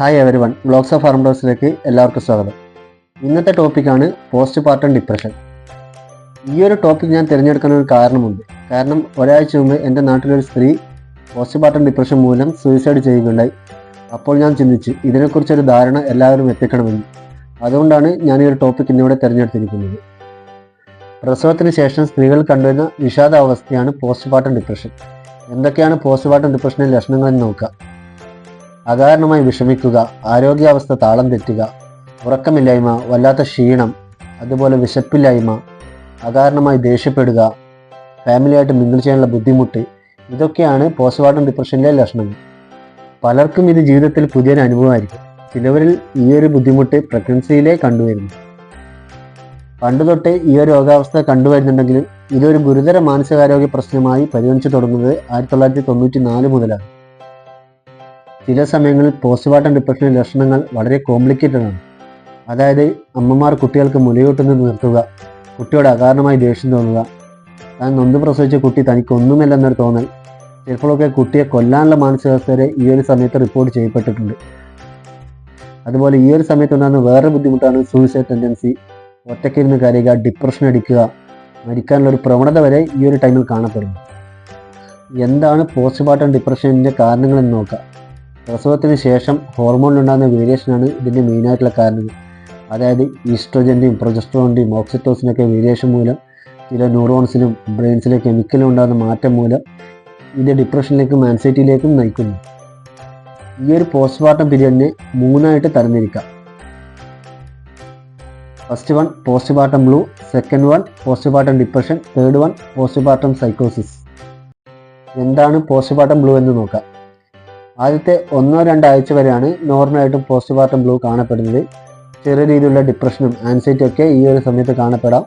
Hi everyone blogs of ഫാർമേഴ്സിലേക്ക് എല്ലാവർക്കും സ്വാഗതം. ഇന്നത്തെ ടോപ്പിക്കാണ് പോസ്റ്റ് പാർട്ടം ഡിപ്രഷൻ. ഈ ഒരു ടോപ്പിക് ഞാൻ തിരഞ്ഞെടുക്കാൻ ഒരു കാരണമുണ്ട്. കാരണം ഒരാഴ്ച മുമ്പ് എന്റെ നാട്ടിലൊരു സ്ത്രീ പോസ്റ്റ് പാർട്ടം ഡിപ്രഷൻ മൂലം സൂയിസൈഡ് ചെയ്യുകയുണ്ടായി. അപ്പോൾ ഞാൻ ചിന്തിച്ചു ഇതിനെക്കുറിച്ചൊരു ധാരണ എല്ലാവരും എത്തിക്കണമെന്ന്. അതുകൊണ്ടാണ് ഞാൻ ഈ ഒരു ടോപ്പിക് ഇന്നിവിടെ തിരഞ്ഞെടുത്തിരിക്കുന്നത്. പ്രസവത്തിന് ശേഷം സ്ത്രീകൾ കണ്ടുവരുന്ന വിഷാദാവസ്ഥയാണ് പോസ്റ്റ് പാർട്ടം ഡിപ്രഷൻ. എന്തൊക്കെയാണ് പോസ്റ്റ് പാർട്ടം ഡിപ്രഷനിലെ ലക്ഷണങ്ങളെന്ന് നോക്കാം. അകാരണമായി വിഷമിക്കുക ആരോഗ്യാവസ്ഥ താളം തെറ്റുക ഉറക്കമില്ലായ്മ വല്ലാത്ത ക്ഷീണം അതുപോലെ വിശപ്പില്ലായ്മ അകാരണമായി ദേഷ്യപ്പെടുക ഫാമിലിയായിട്ട് മിങ്കിൾ ചെയ്യാനുള്ള ബുദ്ധിമുട്ട് ഇതൊക്കെയാണ് പോസ്റ്റ്മോർട്ടം ഡിപ്രഷനിലെ ലക്ഷണങ്ങൾ. പലർക്കും ഇത് ജീവിതത്തിൽ പുതിയൊരു അനുഭവമായിരിക്കും. ചിലവരിൽ ഈയൊരു ബുദ്ധിമുട്ട് പ്രഗ്നൻസിയിലേ കണ്ടുവരുന്നു. പണ്ട് തൊട്ടേ ഈ ഒരു രോഗാവസ്ഥ കണ്ടുവരുന്നുണ്ടെങ്കിലും ഇതൊരു ഗുരുതര മാനസികാരോഗ്യ പ്രശ്നമായി പരിഗണിച്ചു തുടങ്ങുന്നത് ആയിരത്തി തൊള്ളായിരത്തി തൊണ്ണൂറ്റി നാല് മുതലാണ്. ചില സമയങ്ങളിൽ പോസ്റ്റ്മോർട്ടം ഡിപ്രഷന്റെ ലക്ഷണങ്ങൾ വളരെ കോംപ്ലിക്കേറ്റഡ് ആണ്. അതായത് അമ്മമാർ കുട്ടികൾക്ക് മുലയൂട്ടുന്നത് നിർത്തുക കുട്ടിയോട് അകാരണമായി ദേഷ്യം തോന്നുക. താൻ നൊന്ത് പ്രസവിച്ച കുട്ടി തനിക്ക് ഒന്നുമില്ലെന്നൊരു തോന്നൽ. ചിലപ്പോഴൊക്കെ കുട്ടിയെ കൊല്ലാനുള്ള മാനസികാവസ്ഥ വരെ ഈ ഒരു സമയത്ത് റിപ്പോർട്ട് ചെയ്യപ്പെട്ടിട്ടുണ്ട്. അതുപോലെ ഈ ഒരു സമയത്ത് ഉണ്ടാകുന്ന വേറെ ബുദ്ധിമുട്ടാണ് സൂയിസൈഡ് ടെൻഡൻസി ഒറ്റക്കിരുന്ന് കരയുക ഡിപ്രഷൻ അടിക്കുക മരിക്കാനുള്ള ഒരു പ്രവണത വരെ ഈ ഒരു ടൈമിൽ കാണപ്പെടുന്നു. എന്താണ് പോസ്റ്റ്മോർട്ടം ഡിപ്രഷന്റെ കാരണങ്ങളെന്ന് നോക്കാം. പ്രസവത്തിന് ശേഷം ഹോർമോണിലുണ്ടാകുന്ന വേരിയേഷനാണ് ഇതിന്റെ മെയിനായിട്ടുള്ള കാരണങ്ങൾ അതായത് ഈസ്ട്രോജന്റെയും പ്രൊജസ്ട്രോണിന്റെയും ഓക്സിറ്റോസിനൊക്കെ വേരിയേഷൻ മൂലം ചില ന്യൂറോൺസിലും ബ്രെയിൻസിലെ കെമിക്കലും ഉണ്ടാകുന്ന മാറ്റം മൂലം ഇത് ഡിപ്രഷനിലേക്കും ആൻസൈറ്റിയിലേക്കും നയിക്കുന്നു. ഈ ഒരു പോസ്റ്റ്മോർട്ടം പീരിയഡിനെ മൂന്നായിട്ട് തരംതിരിക്കാം. First one postpartum blue second one postpartum depression third one postpartum സൈക്കോസിസ്. എന്താണ് പോസ്റ്റ്മോർട്ടം ബ്ലൂ എന്ന് നോക്കാം. ആദ്യത്തെ ഒന്നോ രണ്ടോ ആഴ്ച വരെയാണ് നോർമലായിട്ടും പോസ്റ്റ് പാർട്ടം ബ്ലൂ കാണപ്പെടുന്നത്. ചെറിയ രീതിയിലുള്ള ഡിപ്രഷനും ആൻസൈറ്റി ഒക്കെ ഈ ഒരു സമയത്ത് കാണപ്പെടാം.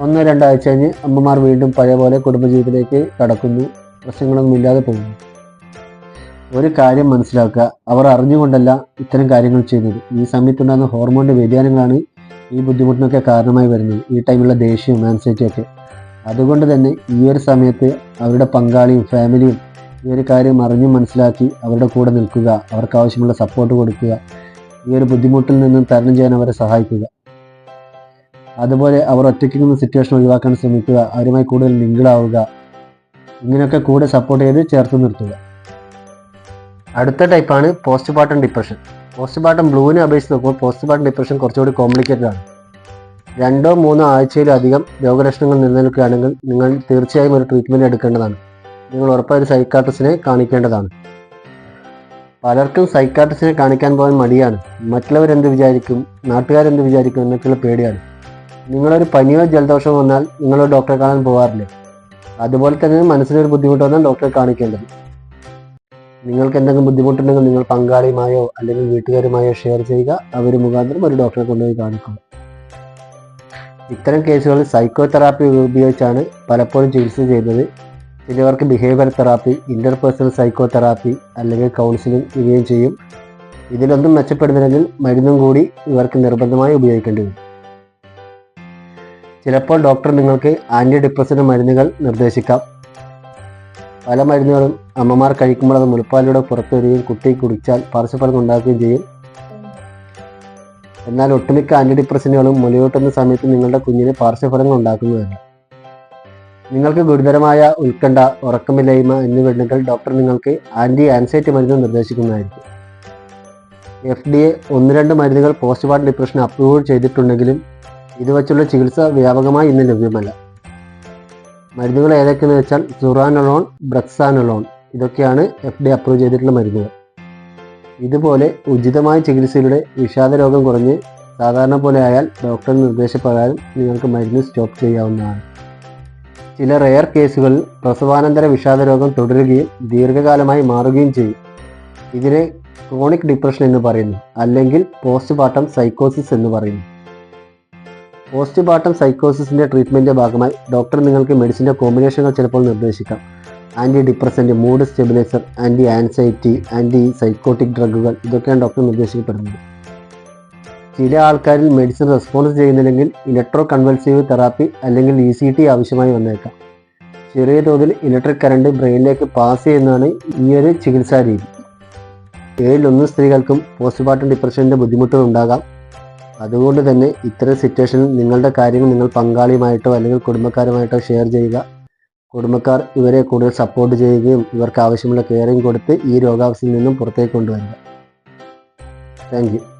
ഒന്നോ രണ്ടോ ആഴ്ച കഴിഞ്ഞ് അമ്മമാർ വീണ്ടും പഴയ പോലെ കുടുംബജീവിതത്തിലേക്ക് കടക്കുന്നു. പ്രശ്നങ്ങളൊന്നും ഇല്ലാതെ പോകുന്നു. ഒരു കാര്യം മനസ്സിലാക്കുക. അവർ അറിഞ്ഞുകൊണ്ടല്ല ഇത്തരം കാര്യങ്ങൾ ചെയ്യുന്നത്. ഈ സമയത്തുണ്ടാകുന്ന ഹോർമോണിന്റെ വ്യതിയാനങ്ങളാണ് ഈ ബുദ്ധിമുട്ടിനൊക്കെ കാരണമായി വരുന്നത്. ഈ ടൈമിലുള്ള ദേഷ്യവും ആൻസൈറ്റിയും ഒക്കെ. അതുകൊണ്ട് തന്നെ ഈ ഒരു സമയത്ത് അവരുടെ പങ്കാളിയും ഫാമിലിയും ഈ ഒരു കാര്യം അറിഞ്ഞു മനസ്സിലാക്കി അവരുടെ കൂടെ നിൽക്കുക അവർക്ക് ആവശ്യമുള്ള സപ്പോർട്ട് കൊടുക്കുക ഈ ഒരു ബുദ്ധിമുട്ടിൽ നിന്നും തരണം ചെയ്യാൻ അവരെ സഹായിക്കുക. അതുപോലെ അവർ ഒറ്റയ്ക്ക് നിന്ന് സിറ്റുവേഷൻ ഒഴിവാക്കാൻ ശ്രമിക്കുക അവരുമായി കൂടുതൽ ആവുക ഇങ്ങനെയൊക്കെ കൂടെ സപ്പോർട്ട് ചെയ്ത് ചേർത്ത് നിർത്തുക. അടുത്ത ടൈപ്പാണ് postpartum depression postpartum ബ്ലൂവിനെ അപേക്ഷിച്ച് നോക്കുമ്പോൾ പോസ്റ്റ് പാർട്ടം ഡിപ്രഷൻ കുറച്ചുകൂടി കോംപ്ലിക്കേറ്റഡ് ആണ്. രണ്ടോ മൂന്നോ ആഴ്ചയിലധികം രോഗലക്ഷണങ്ങൾ നിലനിൽക്കുകയാണെങ്കിൽ നിങ്ങൾ തീർച്ചയായും ഒരു ട്രീറ്റ്മെന്റ് എടുക്കേണ്ടതാണ്. നിങ്ങൾ ഉറപ്പായും ഒരു സൈക്കാട്രിസ്റ്റിനെ കാണിക്കേണ്ടതാണ്. പലർക്കും സൈക്കാട്രിസ്റ്റിനെ കാണിക്കാൻ പോകാൻ മടിയാണ്. മറ്റുള്ളവരെന്ത് വിചാരിക്കും? നാട്ടുകാരെന്ത് വിചാരിക്കും എന്നൊക്കെയുള്ള പേടിയാണ്. നിങ്ങളൊരു പനിയോ ജലദോഷമോ വന്നാൽ നിങ്ങൾ ഡോക്ടറെ കാണാൻ പോകാറില്ലേ അതുപോലെ തന്നെ മനസ്സിനൊരു ബുദ്ധിമുട്ട് വന്നാൽ ഡോക്ടറെ കാണിക്കേണ്ടത്. നിങ്ങൾക്ക് എന്തെങ്കിലും ബുദ്ധിമുട്ടുണ്ടെങ്കിൽ നിങ്ങൾ പങ്കാളിയുമായോ അല്ലെങ്കിൽ വീട്ടുകാരുമായോ ഷെയർ ചെയ്യുക. അവർ മുഖാന്തരം ഒരു ഡോക്ടറെ കൊണ്ടുപോയി കാണിക്കും. ഇത്തരം കേസുകളിൽ സൈക്കോതെറാപ്പി ഉപയോഗിച്ചാണ് പലപ്പോഴും ചികിത്സ ചെയ്യുന്നത് ചിലവർക്ക് behaviour therapy interpersonal psychotherapy അല്ലെങ്കിൽ കൗൺസിലിംഗ് ഇവയും ചെയ്യും. ഇതിലൊന്നും മെച്ചപ്പെടുന്നില്ലെങ്കിൽ മരുന്നും കൂടി ഇവർക്ക് നിർബന്ധമായി ഉപയോഗിക്കേണ്ടി വരും. ചിലപ്പോൾ ഡോക്ടർ നിങ്ങൾക്ക് ആന്റി ഡിപ്രസന്റ് മരുന്നുകൾ നിർദ്ദേശിക്കാം. പല മരുന്നുകളും അമ്മമാർ കഴിക്കുമ്പോൾ അത് മുലപ്പാലിലൂടെ പുറത്തു വരികയും കുട്ടി കുടിച്ചാൽ പാർശ്വഫലം ഉണ്ടാക്കുകയും ചെയ്യും. എന്നാൽ ഒട്ടുമിക്ക ആന്റി ഡിപ്രസന്റുകളും മുലയൂട്ടുന്ന സമയത്ത് നിങ്ങളുടെ കുഞ്ഞിന് പാർശ്വഫലങ്ങൾ ഉണ്ടാക്കുന്നതല്ല. നിങ്ങൾക്ക് ഗുരുതരമായ ഉത്കണ്ഠ ഉറക്കമില്ലായ്മ എന്നിവയുണ്ടെങ്കിൽ ഡോക്ടർ നിങ്ങൾക്ക് ആന്റി ആൻസൈറ്റി മരുന്ന് നിർദ്ദേശിക്കുന്നതായിരിക്കും. എഫ് ഡി എ ഒന്ന് രണ്ട് മരുന്നുകൾ പോസ്റ്റ്മോർട്ടം ഡിപ്രഷൻ അപ്രൂവ് ചെയ്തിട്ടുണ്ടെങ്കിലും ഇത് വച്ചുള്ള ചികിത്സ വ്യാപകമായി ഇന്ന് ലഭ്യമല്ല. മരുന്നുകൾ ഏതൊക്കെയെന്ന് വെച്ചാൽ സുറാനൊളോൺ ബ്രക്സാനലോൺ ഇതൊക്കെയാണ് എഫ് ഡി അപ്രൂവ് ചെയ്തിട്ടുള്ള മരുന്നുകൾ. ഇതുപോലെ ഉചിതമായ ചികിത്സയിലൂടെ വിഷാദ രോഗം കുറഞ്ഞ് സാധാരണ പോലെ ആയാൽ ഡോക്ടറുടെ നിർദ്ദേശപ്രകാരം നിങ്ങൾക്ക് മരുന്ന് സ്റ്റോപ്പ് ചെയ്യാവുന്നതാണ്. ചില റെയർ കേസുകളിൽ പ്രസവാനന്തര വിഷാദരോഗം തുടരുകയും ദീർഘകാലമായി മാറുകയും ചെയ്യും. ഇതിനെ ക്രോണിക് ഡിപ്രഷൻ എന്ന് പറയുന്നു അല്ലെങ്കിൽ പോസ്റ്റ്മോർട്ടം സൈക്കോസിസ് എന്ന് പറയുന്നു. പോസ്റ്റ്മോർട്ടം സൈക്കോസിസിന്റെ ട്രീറ്റ്മെന്റിന്റെ ഭാഗമായി ഡോക്ടർ നിങ്ങൾക്ക് മെഡിസിന്റെ കോമ്പിനേഷനുകൾ ചിലപ്പോൾ നിർദ്ദേശിക്കാം. Antidepressant mood stabiliser anti anxiety antipsychotic ഡ്രഗുകൾ ഇതൊക്കെയാണ് ഡോക്ടർ നിർദ്ദേശിക്കപ്പെടുന്നത്. ചില ആൾക്കാരിൽ മെഡിസിൻ റെസ്പോൺസ് ചെയ്യുന്നില്ലെങ്കിൽ ഇലക്ട്രോ കൺവൾസീവ് തെറാപ്പി അല്ലെങ്കിൽ ഇ സി ടി ആവശ്യമായി വന്നേക്കാം. ചെറിയ തോതിൽ ഇലക്ട്രിക് കറണ്ട് ബ്രെയിനിലേക്ക് പാസ് ചെയ്യുന്നതാണ് ഈ ഒരു ചികിത്സാ രീതി. ഏഴിലൊന്ന് സ്ത്രീകൾക്കും പോസ്റ്റ്മോർട്ടം ഡിപ്രഷന്റെ ബുദ്ധിമുട്ടുകൾ ഉണ്ടാകാം. അതുകൊണ്ട് തന്നെ ഇത്തരം സിറ്റുവേഷനിൽ നിങ്ങളുടെ കാര്യങ്ങൾ നിങ്ങൾ പങ്കാളിയുമായിട്ടോ അല്ലെങ്കിൽ കുടുംബക്കാരുമായിട്ടോ ഷെയർ ചെയ്യുക. കുടുംബക്കാർ ഇവരെ കൂടുതൽ സപ്പോർട്ട് ചെയ്യുകയും ഇവർക്ക് ആവശ്യമുള്ള കെയറിങ് കൊടുത്ത് ഈ രോഗാവസ്ഥയിൽ നിന്നും പുറത്തേക്ക് കൊണ്ടുവരിക. താങ്ക്